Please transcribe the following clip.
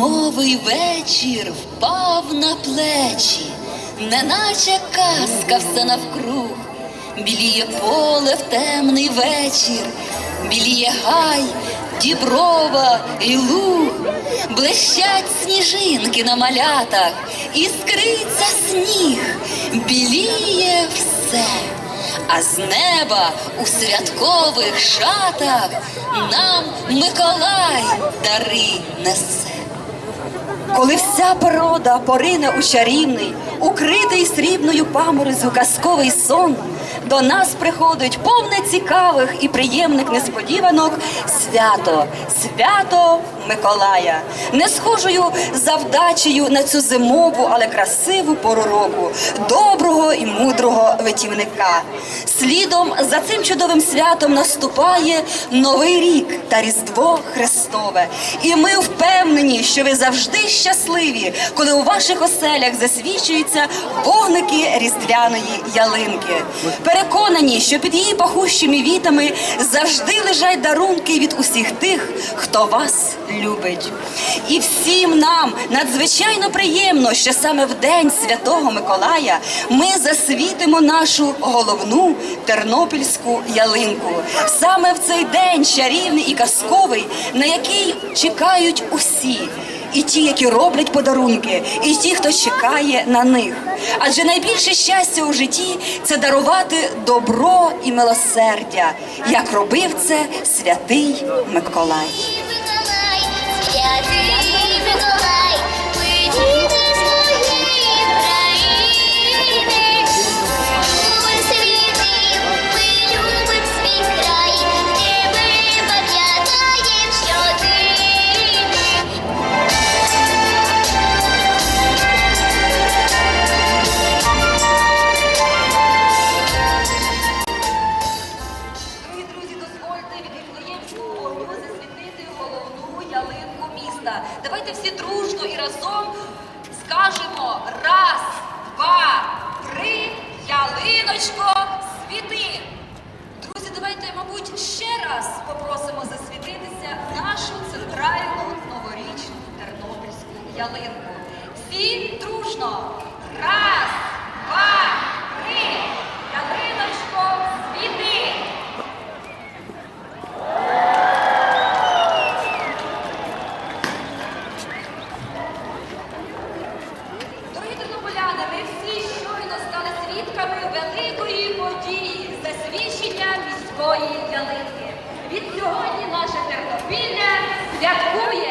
Темний вечір впав на плечі, неначе казка все навкруг. Біліє поле в темний вечір, біліє гай, діброва і луг, блищать сніжинки на малятах, іскриться сніг, біліє все. А з неба у святкових шатах нам Миколай дари несе. Коли вся природа порине у чарівний, укритий срібною паморозю казковий сон, до нас приходить повне цікавих і приємних несподіванок свято, свято Миколая, не схожою завдачею на цю зимову, але красиву пору року, доброго і мудрого витівника. Слідом за цим чудовим святом наступає новий рік та Різдво Христове. І ми впевнені, що ви завжди щасливі, коли у ваших оселях засвічуються вогники різдвяної ялинки. Переконані, що під її пахущими вітами завжди лежать дарунки від усіх тих, хто вас любить. І всім нам надзвичайно приємно, що саме в день Святого Миколая ми засвітимо нашу головну тернопільську ялинку. Саме в цей день чарівний і казковий, на який чекають усі. І ті, які роблять подарунки, і ті, хто чекає на них. Адже найбільше щастя у житті це дарувати добро і милосердя, як робив це святий Миколай. Давайте всі дружно і разом скажемо раз, два, три, ялиночко, світи. Друзі, давайте, мабуть, ще раз попросимо засвітитися нашу центральну новорічну тернопільську ялинку. Всі дружно. Раз, два, три, ялиночко, світи. Дорогі тернополяни, ми всі щойно стали свідками великої події засвідчення ялинки. Від сьогодні наше Тернопілля святкує